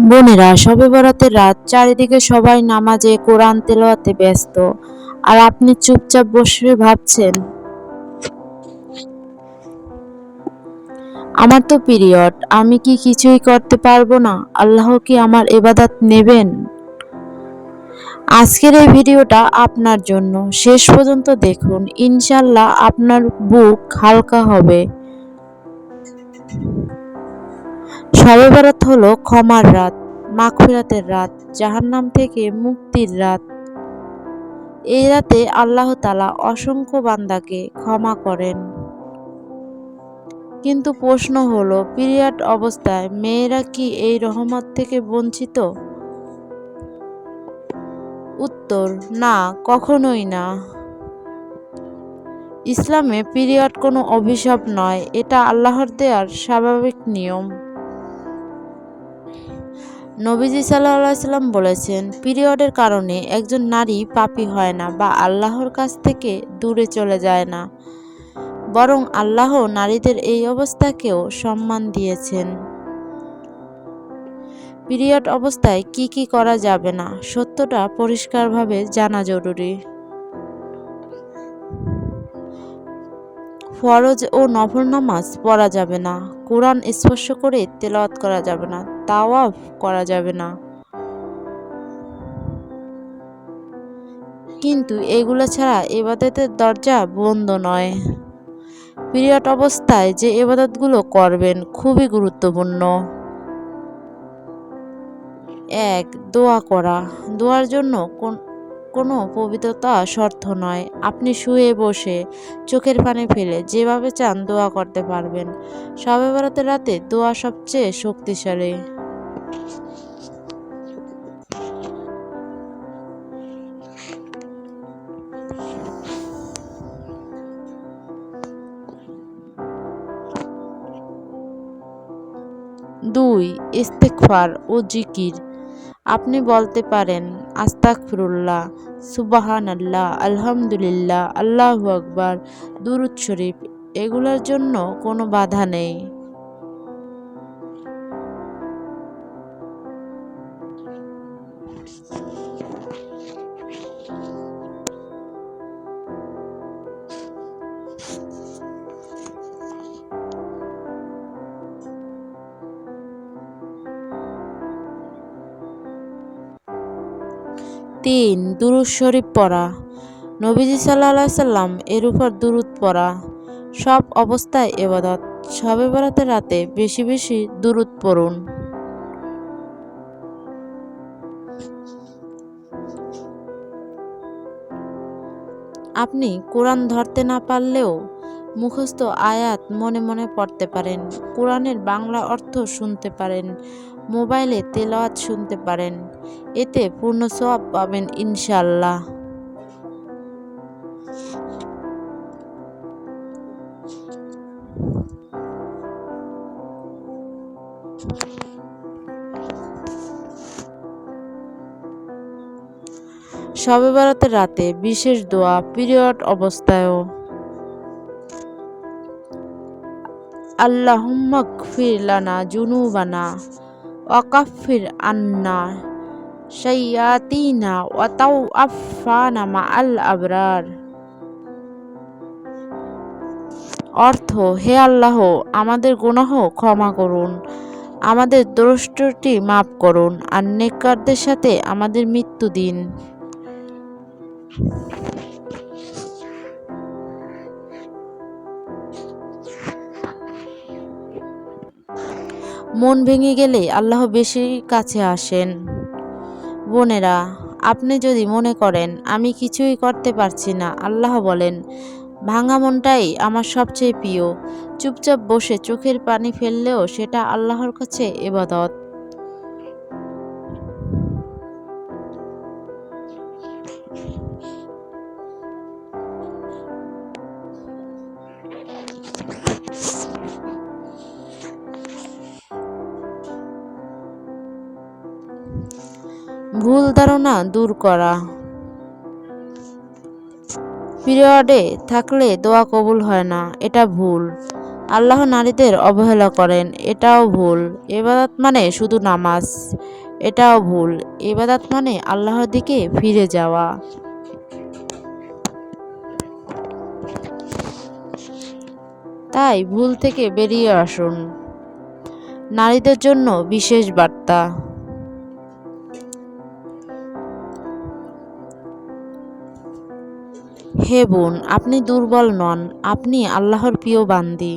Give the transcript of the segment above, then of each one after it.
বোনেরা শবে বরাতের রাত চারিদিকে সবাই নামাজে কোরআন তেলাওয়াতে ব্যস্ত। আর আপনি চুপচাপ বসে ভাবছেন, আমার তো পিরিয়ড, আমি কি কিছুই করতে পারব না? আল্লাহ কি আমার এবাদাত নেবেন? আজকের এই ভিডিওটা আপনার জন্য। শেষ পর্যন্ত দেখুন ইনশাল্লাহ আপনার বুক হালকা হবে। শবে বরাত হলো ক্ষমার রাত, মাগফিরাতের রাত, জাহান্নাম থেকে মুক্তির রাত। এই রাতে আল্লাহ তালা অসংখ্য বান্দাকে ক্ষমা করেন। কিন্তু প্রশ্ন হলো, পিরিয়ড অবস্থায় মেয়েরা কি এই রহমত থেকে বঞ্চিত? উত্তর, না, কখনোই না। ইসলামে পিরিয়ড কোনো অভিশাপ নয়, এটা আল্লাহর দেয়ার স্বাভাবিক নিয়ম। নবীজি সাল্লাহ সাল্লাম বলেছেন, পিরিয়ডের কারণে একজন নারী পাপি হয় না বা আল্লাহর কাছ থেকে দূরে চলে যায় না। বরং আল্লাহ নারীদের এই অবস্থাকেও সম্মান দিয়েছেন। পিরিয়ড অবস্থায় কি কি করা যাবে না, সত্যটা পরিষ্কারভাবে জানা জরুরি। ফরজ ও নফল নামাজ পড়া যাবে না। কোরআন স্পর্শ করে তেলাওয়াত করা যাবে না, তাওয়াফ করা যাবে না। কিন্তু এগুলো ছাড়া এবাদতের দরজা বন্ধ নয়। পিরিয়ড অবস্থায় যে এবাদতগুলো করবেন খুবই গুরুত্বপূর্ণ। এক, দোয়া করা। দোয়ার জন্য কোন কোনো পবিত্রতা শর্ত নয়। আপনি শুয়ে বসে চোখের পানি ফেলে যেভাবে চান দোয়া করতে পারবেন। সবে বরাতের রাতে দোয়া সবচেয়ে শক্তিশালী। দুই ইস্তেকফার ও জিকির। আপনি বলতে পারেন আস্তাক আস্তাকফিরুল্লাহ সুবাহান আল্লাহ আলহামদুলিল্লাহ, আল্লাহ আকবর, দুরুদ শরীফ, এগুলোর জন্য কোনো বাধা নেই। তিন, দুরুদ শরীফ পড়া। নবীজি সাল্লা সাল্লাম এর উপর দুরুদ পড়া। সব অবস্থায় এবাদত সবে বেড়াতে রাতে বেশি বেশি দুরুদ পড়ুন। আপনি কোরআন ধরতে না পারলেও মুখস্থ আয়াত মনে মনে পড়তে পারেন, কোরআনের বাংলা অর্থ শুনতে পারেন, মোবাইলে তেলাওয়াত শুনতে পারেন, এতে পূর্ণ সব পাবেন ইনশাল্লাহ সবে বেড়াতে রাতে বিশেষ দোয়া, পিরিয়ড অবস্থায়ও। আল্লাহুম্মাগফির লানা জুনুবানা ওয়াকাফির আন্না শাইয়াতিনা ওয়া তাওআফানা মাআল আবরার। অর্থ, হে আল্লাহ, আমাদের গুনাহ ক্ষমা করুন, আমাদের দ্রষ্টটি মাফ করুন, আর নেককারদের সাথে আমাদের মৃত্যু দিন। মন ভেঙে গেলে আল্লাহ বেশি কাছে আসেন। বোনেরা, আপনি যদি মনে করেন, আমি কিছুই করতে পারছি না আল্লাহ বলেন, ভাঙা মনটাই আমার সবচেয়ে প্রিয়। চুপচাপ বসে চোখের পানি ফেললেও সেটা আল্লাহর কাছে এবাদত। ভুল ধারণা দূর করা। পিরিয়ডে থাকলে দোয়া কবুল হয় না, এটা ভুল। আল্লাহ নারীদের অবহেলা করেন, এটাও ভুল। এবাদাত মানে শুধু নামাজ, এটাও ভুল। এবাদত মানে আল্লাহর দিকে ফিরে যাওয়া। তাই ভুল থেকে বেরিয়ে আসুন। নারীদের জন্য বিশেষ বার্তা। হে বোন, আপনি দুর্বল নন, আপনি আল্লাহর প্রিয় বান্দি।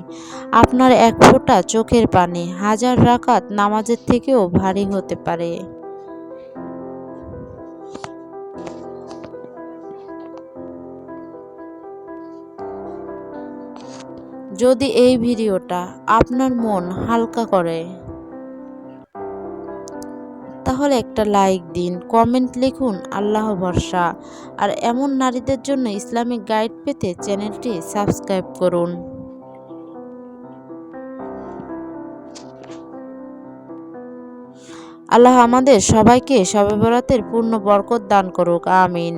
আপনার এক ফোঁটা চোখের পানি, হাজার রাকাত নামাজের থেকেও ভারী হতে পারে। যদি এই ভিডিওটা আপনার মন হালকা করে। তাহলে একটা লাইক দিন, কমেন্ট লিখুন, আল্লাহ ভরসা। আর এমন নারীদের জন্য ইসলামিক গাইড পেতে চ্যানেলটি সাবস্ক্রাইব করুন। আল্লাহ আমাদের সবাইকে সবে বরাতের পূর্ণ বরকত দান করুক, আমিন।